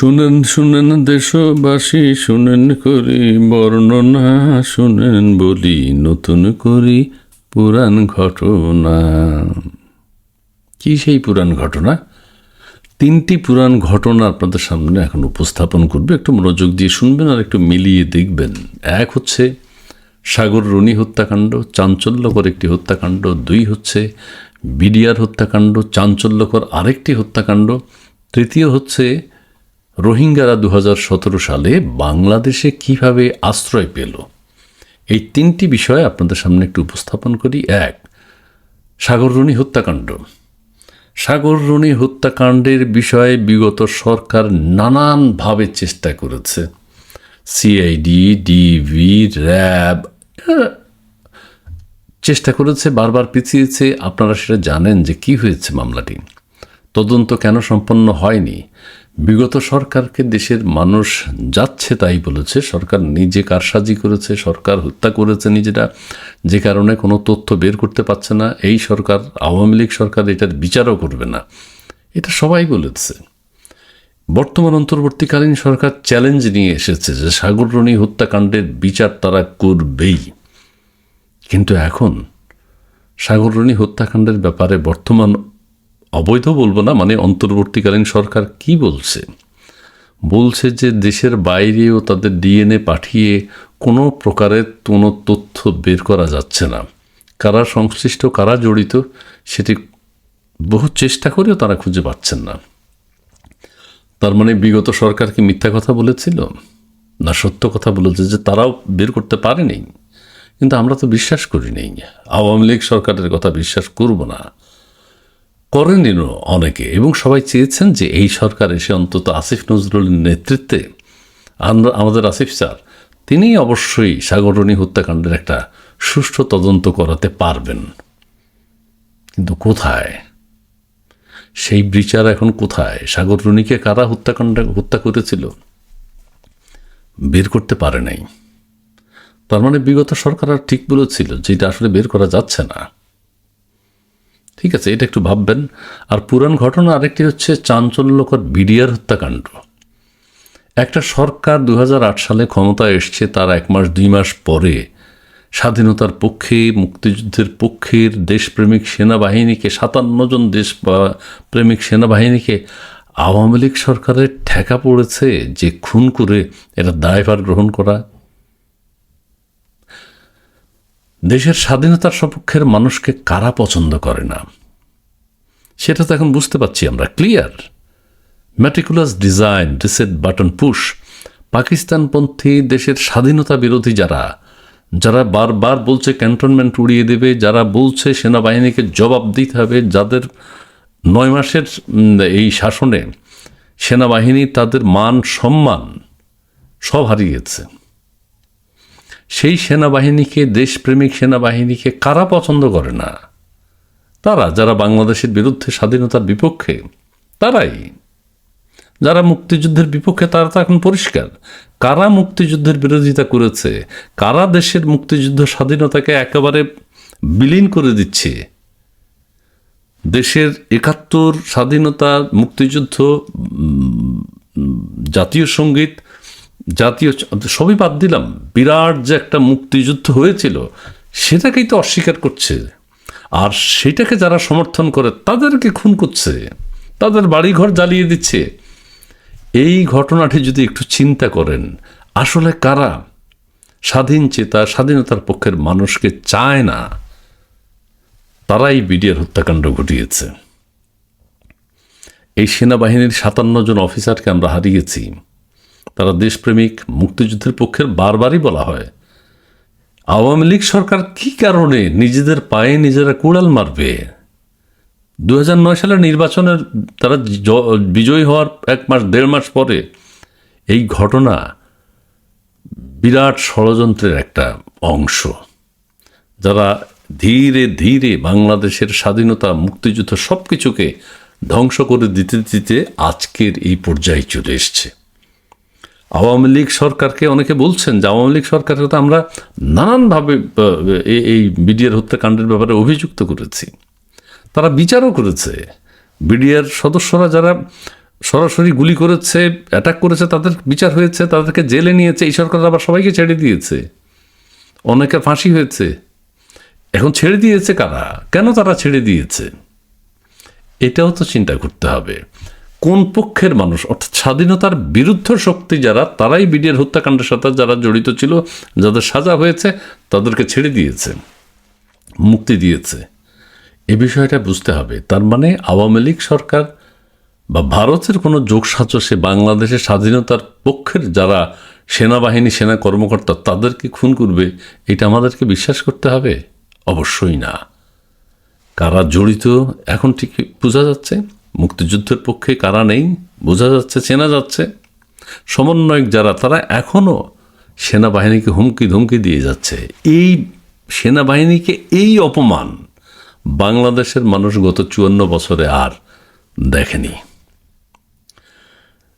শুনেন শুনেন দেশবাসী, শুনেন করি বর্ণনা, শুনেন বলি নতুন করি পুরাণ ঘটনা। কি সেই পুরাণ ঘটনা? তিনটি পুরাণ ঘটনা আপনাদের সামনে এখন উপস্থাপন করবে। একটু মনোযোগ দিয়ে শুনবেন আর একটু মিলিয়ে দেখবেন। এক হচ্ছে সাগর রুনি হত্যাকাণ্ড, চাঞ্চল্যকর একটি হত্যাকাণ্ড। দুই হচ্ছে বিডিআর হত্যাকাণ্ড, চাঞ্চল্যকর আরেকটি হত্যাকাণ্ড। তৃতীয় হচ্ছে রোহিঙ্গারা দু হাজার সতেরো সালে বাংলাদেশে কীভাবে আশ্রয় পেল? এই তিনটি বিষয় আপনাদের সামনে একটু উপস্থাপন করি। এক সাগররণী হত্যাকাণ্ড। সাগররণী হত্যাকাণ্ডের বিষয়ে বিগত সরকার নানানভাবে চেষ্টা করেছে। সিআইডি ডিভি র্যাব চেষ্টা করেছে, বারবার পিছিয়েছে। আপনারা সেটা জানেন যে কি হয়েছে মামলাটি। তদন্ত কেন সম্পন্ন হয়নি? বিগত সরকারকে দেশের মানুষ যাচ্ছে তাই বলেছে। সরকার নিজে কারসাজি করেছে, সরকার হত্যা করেছে নিজেরা। যে কারণে কোনো তথ্য বের করতে পারছে না। এই সরকার, আওয়ামী লীগ সরকার এটার বিচারও করবে না। এটা সবাই বলেছে। বর্তমান অন্তর্বর্তীকালীন সরকার চ্যালেঞ্জ নিয়ে এসেছে যে সাগররণী হত্যাকাণ্ডের বিচার তারা করবেই। কিন্তু এখন সাগররণী হত্যাকাণ্ডের ব্যাপারে বর্তমান অবৈধ বলব না মানে অন্তর্বর্তীকালীন সরকার কি বলছে? বলছে যে দেশের বাইরেও তাদের ডিএনএ পাঠিয়ে কোনো প্রকারের কোনো তথ্য বের করা যাচ্ছে না। কারা সংশ্লিষ্ট, কারা জড়িত, সেটি বহু চেষ্টা করেও তারা খুঁজে পাচ্ছেন না। তার মানে বিগত সরকার কি মিথ্যা কথা বলেছিল? না সত্য কথা বলেছে যে তারাও বের করতে পারেনি? কিন্তু আমরা তো বিশ্বাস করি নেই। আওয়ামী লীগ সরকারের কথা বিশ্বাস করব না। করেনিও অনেকে এবং সবাই চেয়েছেন যে এই সরকার এসে অন্তত আসিফ নজরুলের নেতৃত্বে আমরা আমাদের আসিফ স্যার তিনি অবশ্যই সাগরণী হত্যাকাণ্ডের একটা সুষ্ঠু তদন্ত করাতে পারবেন। কিন্তু কোথায়? সেই বিচার এখন কোথায়? সাগররণীকে কারা হত্যাকাণ্ড হত্যা করেছিল? বের করতে পারে নাই। তার মানে বিগত সরকার আর ঠিক বলেছিল যে এটা আসলে বের করা যাচ্ছে না। ঠিক আছে, এটা একটু ভাববেন। আর পুরাণ ঘটনা আরেকটি হচ্ছে চাঞ্চল্যকর বিডিআর হত্যাকাণ্ড। একটা সরকার দু হাজার আট সালে ক্ষমতায় এসছে, তার এক মাস, দুই মাস পরে। স্বাধীনতার পক্ষে, মুক্তিযুদ্ধের পক্ষের দেশপ্রেমিক সেনাবাহিনীকে, সাতান্ন জন দেশ প্রেমিক সেনাবাহিনীকে আওয়ামী লীগ সরকারের ঠেকা পড়েছে, যে খুন করে এটা দায়ভার গ্রহণ করা দেশের স্বাধীনতার সপক্ষের মানুষকে কারা পছন্দ করে না? সেটা তো এখন বুঝতে পারছি আমরা। Clear? Meticulous design reset button push পাকিস্তানপন্থী দেশের স্বাধীনতা বিরোধী যারা যারা বারবার বলছে ক্যান্টনমেন্ট উড়িয়ে দেবে, যারা বলছে সেনাবাহিনীকে জবাব দিতে হবে, যাদের নয় মাসের এই শাসনে সেনাবাহিনী তাদের মান, সম্মান সব হারিয়েছে। সেই সেনাবাহিনীকে, দেশপ্রেমিক সেনাবাহিনীকে কারা পছন্দ করে না? তারা যারা বাংলাদেশের বিরুদ্ধে স্বাধীনতার বিপক্ষে, তারাই। যারা মুক্তিযুদ্ধের বিপক্ষে, তারা তো এখন পরিষ্কার। কারা মুক্তিযুদ্ধের বিরোধিতা করেছে? কারা দেশের মুক্তিযুদ্ধ স্বাধীনতাকে একেবারে বিলীন করে দিচ্ছে? দেশের একাত্তর স্বাধীনতা, মুক্তিযুদ্ধ জাতীয় সংগীত জাতীয় সবই বাদ দিলাম। বিরাট যে একটা মুক্তিযুদ্ধ হয়েছিল, সেটাকেই তো অস্বীকার করছে। আর সেটাকে যারা সমর্থন করে, তাদেরকে খুন করছে। তাদের বাড়িঘর জ্বালিয়ে দিচ্ছে। এই ঘটনাটি যদি একটু চিন্তা করেন, আসলে কারা? স্বাধীন চেতা, স্বাধীনতার পক্ষের মানুষকে চায় না। তারাই বিডিআর হত্যাকাণ্ড ঘটিয়েছে। এই সেনাবাহিনীর সাতান্ন জন অফিসারকে আমরা হারিয়েছি। তারা দেশপ্রেমিক মুক্তিযুদ্ধের পক্ষের বারবারই বলা হয়। আওয়ামী লীগ সরকার কি কারণে নিজেদের পায়ে নিজেরা কুড়াল মারবে? নয় সালের নির্বাচনের তারা বিজয়ী হওয়ার এক মাস, দেড় মাস পরে এই ঘটনা বিরাট ষড়যন্ত্রের একটা অংশ। যারা ধীরে ধীরে বাংলাদেশের স্বাধীনতা, মুক্তিযুদ্ধ সব কিছুকে ধ্বংস করে দিতে দিতে আজকের এই পর্যায়ে চলে এসছে। আওয়ামী লীগ সরকারকে অনেকে বলছেন যে আওয়ামী লীগ সরকারকে তো আমরা নানানভাবে এই বিডিআর হত্যাকাণ্ডের ব্যাপারে অভিযুক্ত করেছি। তারা বিচারও করেছে। বিডিআর সদস্যরা যারা সরাসরি গুলি করেছে অ্যাটাক করেছে, তাদের বিচার হয়েছে, তাদেরকে জেলে নিয়েছে, এই সরকার আবার সবাইকে ছেড়ে দিয়েছে। অনেকে ফাঁসি হয়েছে। এখন ছেড়ে দিয়েছে কারা? কেন তারা ছেড়ে দিয়েছে? এটাও তো চিন্তা করতে হবে। কোন পক্ষের মানুষ? অর্থাৎ স্বাধীনতার বিরুদ্ধ শক্তি যারা, তারাই বিডিআর হত্যাকাণ্ডের সাথে যারা জড়িত ছিল, যাদের সাজা হয়েছে, তাদেরকে ছেড়ে দিয়েছে, মুক্তি দিয়েছে। এ বিষয়টা বুঝতে হবে। তার মানে আওয়ামী লীগ সরকার বা ভারতের কোনো যোগসাজসে বাংলাদেশের স্বাধীনতার পক্ষের যারা সেনাবাহিনী, সেনা কর্মকর্তা তাদেরকে খুন করবে? এটা আমাদেরকে বিশ্বাস করতে হবে? অবশ্যই না। কারা জড়িত, এখন ঠিক বোঝা যাচ্ছে। মুক্তিযুদ্ধের পক্ষে কারা নেই, বোঝা যাচ্ছে, চেনা যাচ্ছে। সমন্বয়ক যারা, তারা এখনও সেনাবাহিনীকে হুমকি ধুমকি দিয়ে যাচ্ছে। এই সেনাবাহিনীকে এই অপমান বাংলাদেশের মানুষ গত চুয়ান্ন বছরে আর দেখেনি।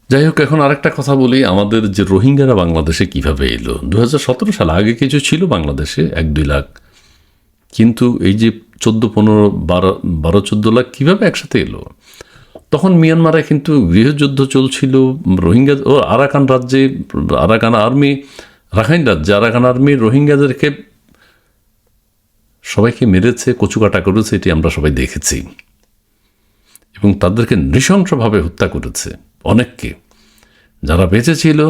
যাই হোক, এখন আরেকটা কথা বলি। আমাদের যে রোহিঙ্গারা বাংলাদেশে কীভাবে এলো? দু সালে আগে কিছু ছিল বাংলাদেশে, এক দুই লাখ। কিন্তু এই যে চোদ্দ, পনেরো, বারো বারো, চোদ্দ লাখ কীভাবে একসাথে এলো? তখন মিয়ানমারে কিন্তু গৃহযুদ্ধ চলছিল, রোহিঙ্গা, ও আরাকান রাজ্যে, আরাকান আর্মি, রাখাইন রাজ্যে, আরাকান আর্মি রোহিঙ্গাদেরকে সবাইকে মেরেছে, কচুকাটা করেছে, এটি আমরা সবাই দেখেছি। এবং তাদেরকে নৃশংসভাবে হত্যা করেছে অনেককে। যারা বেঁচে ছিল,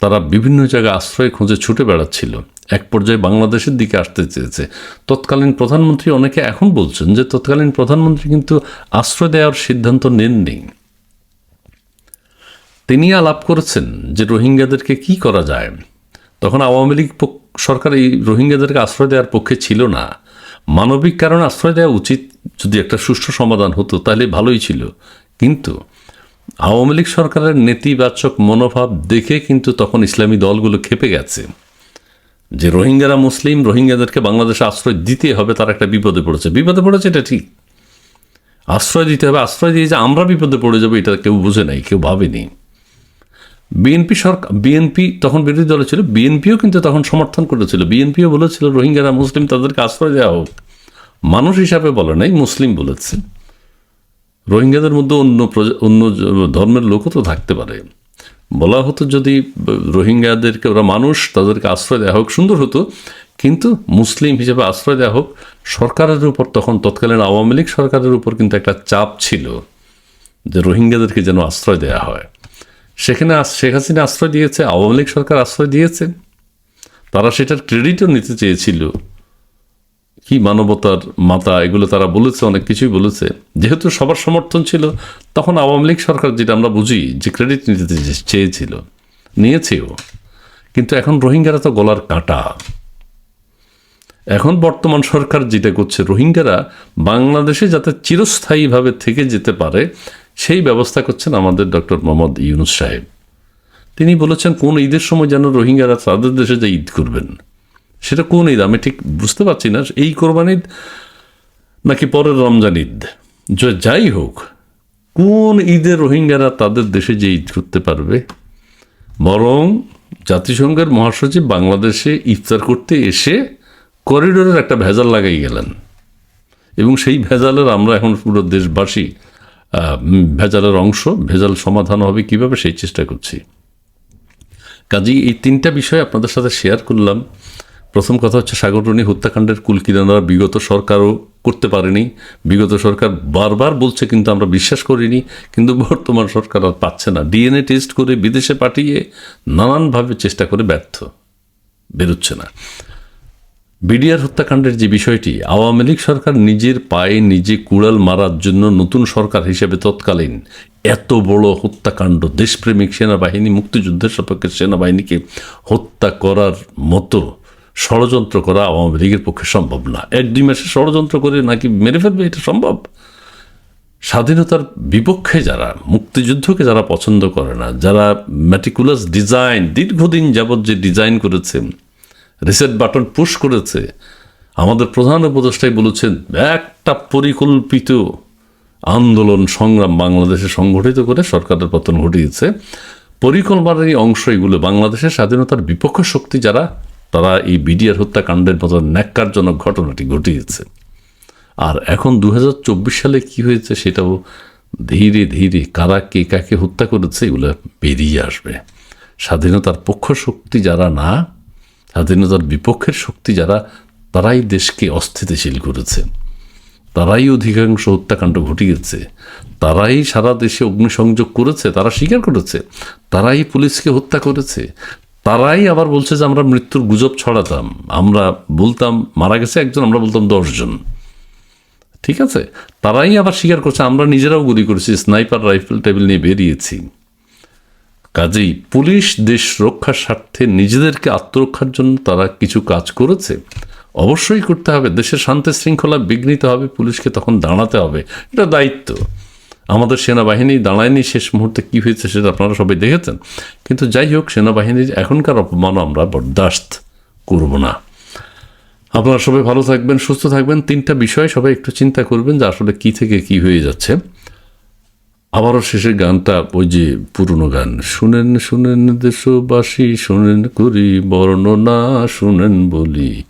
তারা বিভিন্ন জায়গায় আশ্রয় খুঁজে ছুটে বেড়াচ্ছিল। এক পর্যায়ে বাংলাদেশের দিকে আসতে চেয়েছে। তৎকালীন প্রধানমন্ত্রী অনেকে এখন বলছেন যে তৎকালীন প্রধানমন্ত্রী কিন্তু আশ্রয় দেওয়ার সিদ্ধান্ত নেননি। তিনি আলাপ করেছেন যে রোহিঙ্গাদেরকে কি করা যায়। তখন আওয়ামী লীগ সরকার এই রোহিঙ্গাদেরকে আশ্রয় দেওয়ার পক্ষে ছিল না। মানবিক কারণে আশ্রয় দেওয়া উচিত যদি একটা সুষ্ঠু সমাধান হতো, তাহলে ভালোই ছিল। কিন্তু আওয়ামী লীগ সরকারের নেতিবাচক মনোভাব দেখে কিন্তু তখন ইসলামী দলগুলো খেপে গেছে। যে রোহিঙ্গারা মুসলিম, রোহিঙ্গাদেরকে বাংলাদেশে আশ্রয় দিতে হবে, তার একটা বিপদে পড়েছে। বিপদে পড়েছে এটা ঠিক। আশ্রয় দিতে হবে, আশ্রয় দিয়ে যে আমরা বিপদে পড়ে যাব, এটা কেউ বুঝে নাই, কেউ ভাবেনি। বিএনপি সরকার, বিএনপি তখন বিরোধী দলে ছিল, বিএনপিও কিন্তু তখন সমর্থন করেছিল। বিএনপিও বলেছিল, রোহিঙ্গারা মুসলিম, তাদেরকে আশ্রয় দেওয়া হোক। মানুষ হিসাবে বলে নাই, মুসলিম বলেছে। রোহিঙ্গাদের মধ্যে অন্য অন্য ধর্মের লোকও তো থাকতে পারে। বলা হতো যদি রোহিঙ্গাদেরকে, ওরা মানুষ, তাদেরকে আশ্রয় দেওয়া হোক, সুন্দর হতো, কিন্তু মুসলিম হিসেবে আশ্রয় দেওয়া হোক, সরকারের উপর তখন তৎকালীন আওয়ামী লীগ সরকারের উপর কিন্তু একটা চাপ ছিল যে রোহিঙ্গাদেরকে যেন আশ্রয় দেওয়া হয়। সেখানে শেখ হাসিনা আশ্রয় দিয়েছে, আওয়ামী লীগ সরকার আশ্রয় দিয়েছে। তারা সেটার ক্রেডিটও নিতে চেয়েছিল। কি মানবতার মাতা, এগুলো তারা বলেছে, অনেক কিছুই বলেছে। যেহেতু সবার সমর্থন ছিল, তখন আওয়ামী লীগ সরকার যেটা আমরা বুঝি যে ক্রেডিট নিতে চেয়েছিল, নিয়েছেও। কিন্তু এখন রোহিঙ্গারা তো গলার কাটা। এখন বর্তমান সরকার যেটা করছে, রোহিঙ্গারা বাংলাদেশে যাতে চিরস্থায়ীভাবে থেকে যেতে পারে, সেই ব্যবস্থা করছেন আমাদের ডক্টর মোহাম্মদ ইউনুস সাহেব। তিনি বলেছেন, কোন ঈদের সময় যেন রোহিঙ্গারা তাদের দেশে যে ঈদ করবেন। সেটা কোন ঈদ? আমি ঠিক বুঝতে পারছি না। এই কোরবান ঈদ নাকি পরের রমজান ঈদ? যাই হোক, কোন ঈদে রোহিঙ্গারা তাদের দেশে যে ঈদ করতে পারবে? বরং জাতিসংঘের মহাসচিব বাংলাদেশে ইফতার করতে এসে করিডোরের একটা ভেজাল লাগাই গেলেন। এবং সেই ভেজালের আমরা এখন পুরো দেশবাসী ভেজালের অংশ, ভেজাল সমাধান হবে কীভাবে সেই চেষ্টা করছি। কাজেই এই তিনটা বিষয় আপনাদের সাথে শেয়ার করলাম। প্রথম কথা হচ্ছে সাগররণী হত্যাকাণ্ডের কুল কিনারা বিগত সরকারও করতে পারেনি। বিগত সরকার বারবার বলছে, কিন্তু আমরা বিশ্বাস করিনি। কিন্তু বর্তমান সরকার আর পাচ্ছে না। ডিএনএ টেস্ট করে বিদেশে পাঠিয়ে নানানভাবে চেষ্টা করে ব্যর্থ। বেরোচ্ছে না। বিডিআর হত্যাকাণ্ডের যে বিষয়টি, আওয়ামী লীগ সরকার নিজের পায়ে নিজে কুড়াল মারার জন্য নতুন সরকার হিসেবে তৎকালীন এত বড় হত্যাকাণ্ড, দেশপ্রেমিক সেনাবাহিনী, মুক্তিযুদ্ধের সপক্ষে সেনাবাহিনীকে হত্যা করার মতো ষড়যন্ত্র করা আওয়ামী লীগের পক্ষে সম্ভব না। এক, দুই মাসে ষড়যন্ত্র করে নাকি মেরে ফেলবে এটা সম্ভব? স্বাধীনতার বিপক্ষে যারা, মুক্তিযুদ্ধকে যারা পছন্দ করে না, যারা ম্যাটিকুলাস ডিজাইন দীর্ঘদিন যাবৎ যে ডিজাইন করেছে রিসেট বাটন পুশ করেছে, আমাদের প্রধান উপদেষ্টাই বলেছেন, একটা পরিকল্পিত আন্দোলন সংগ্রাম বাংলাদেশে সংগঠিত করে সরকারের পতন ঘটিয়েছে। পরিকল্পনার এই অংশ এগুলো। বাংলাদেশের স্বাধীনতার বিপক্ষ শক্তি যারা তারা এই বিডিআর হত্যাকাণ্ডের মতো ন্যাক্কারজনক ঘটনাটি ঘটিয়েছে। আর এখন দু হাজার চব্বিশ সালে কি হয়েছে সেটাও ধীরে ধীরে কারা কে কাকে হত্যা করেছে এগুলো বেরিয়ে আসবে। স্বাধীনতার পক্ষ শক্তি যারা না, স্বাধীনতার বিপক্ষের শক্তি যারা, তারাই দেশকে অস্থিতিশীল করেছে। তারাই অধিকাংশ হত্যাকাণ্ড ঘটিয়েছে। তারাই সারা দেশে অগ্নিসংযোগ করেছে, তারা স্বীকার করেছে। তারাই পুলিশকে হত্যা করেছে। তারাই আবার বলছে যে আমরা মৃত্যুর গুজব ছড়াতাম। আমরা বলতাম, মারা গেছে একজন, আমরা বলতাম দশজন। ঠিক আছে? তারাই আবার স্বীকার করছে, আমরা নিজেরাও গুলি করেছি, স্নাইপার রাইফেল টেবিল নিয়ে বেরিয়েছি। কাজেই পুলিশ দেশ রক্ষার স্বার্থে নিজেদেরকে আত্মরক্ষার জন্য তারা কিছু কাজ করেছে। অবশ্যই করতে হবে, দেশের শান্তি শৃঙ্খলা বিঘ্নিত হবে, পুলিশকে তখন দাঁড়াতে হবে। এটা দায়িত্ব। আমাদের সেনাবাহিনী দাঁড়ায়নি শেষ মুহূর্তে কী হয়েছে সেটা আপনারা সবাই দেখেছেন। কিন্তু যাই হোক, সেনাবাহিনীর এখনকার অপমান আমরা বরদাস্ত করব না। আপনারা সবাই ভালো থাকবেন, সুস্থ থাকবেন। তিনটা বিষয় সবাই একটু চিন্তা করবেন যে আসলে কি থেকে কি হয়ে যাচ্ছে। আবারও শেষের গানটা, ওই যে পুরনো গান, শুনেন শুনেন দেশবাসী, শুনেন করি বর্ণনা, শুনেন বলি,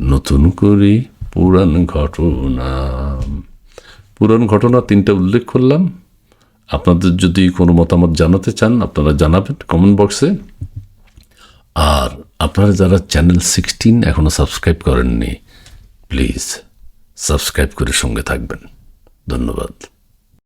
নতুন করি পুরাণ ঘটনা। পুরাণ ঘটনা তিনটা উল্লেখ করলাম। আপনাদের যদি কোনো মতামত জানাতে চান, আপনারা জানাবেন কমেন্ট বক্সে আর আপনারা যারা চ্যানেল সিক্সটিন এখনও সাবস্ক্রাইব করেননি প্লিজ সাবস্ক্রাইব করে সঙ্গে থাকবেন। ধন্যবাদ।